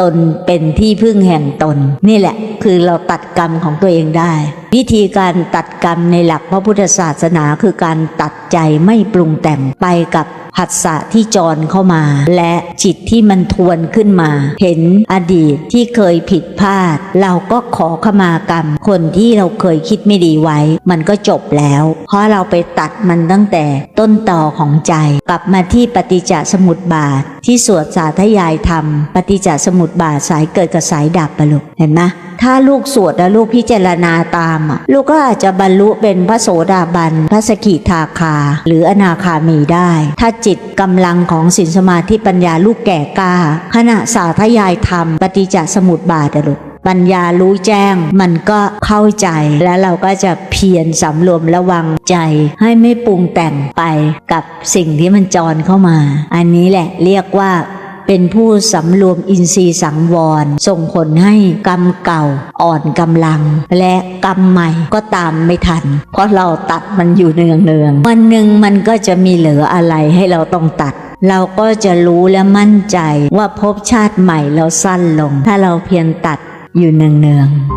ตนเป็นที่พึ่งแห่งตน นี่แหละ คือเราตัดกรรมของตัวเองได้ วิธีการตัดกรรมในหลักพระพุทธศาสนาคือการตัดใจไม่ปรุงแต่งไปกับผัสสะที่จรเข้ามา และจิตที่มันทวนขึ้นมา เห็นอดีตที่เคยผิดพลาด เราก็ขอขมากรรม คนที่เราเคยคิดไม่ดีไว้ มันก็จบแล้ว เพราะเราไปตัดมันตั้งแต่ต้นต่อของใจ กลับมาที่ปฏิจจสมุปบาท ที่สวดสาธยายธรรม ปฏิจจสมุปบาทสายเกิดกับสายดับปะลูกเห็นไหม ถ้าลูกสวดแล้วลูกพิจารณาตาม ลูกก็อาจจะบรรลุเป็นพระโสดาบัน พระสกิทาคา หรืออนาคามีได้ ถ้าจิตกำลังของสินสมาธิปัญญาลูกแก่กล้า ขณะสาธยายธรรม ปฏิจจสมุปบาทะลูกปัญญารู้แจ้งมันก็เข้าใจแล้วเราก็จะเพียรสำรวมระวังใจให้ไม่ปรุงแต่งไปกับสิ่งที่มันจรเข้ามา อันนี้แหละเรียกว่า เป็นผู้สำรวมอินทรีย์สังวร ส่งผลให้กรรมเก่าอ่อนกำลัง และกรรมใหม่ก็ตามไม่ทัน เพราะเราตัดมันอยู่เนืองเนืองวันหนึ่งมันก็จะมีเหลืออะไรให้เราต้องตัดเราก็จะรู้และมั่นใจว่าภพชาติใหม่เราสั้นลง ถ้าเราเพียงตัดอยู่เนืองๆ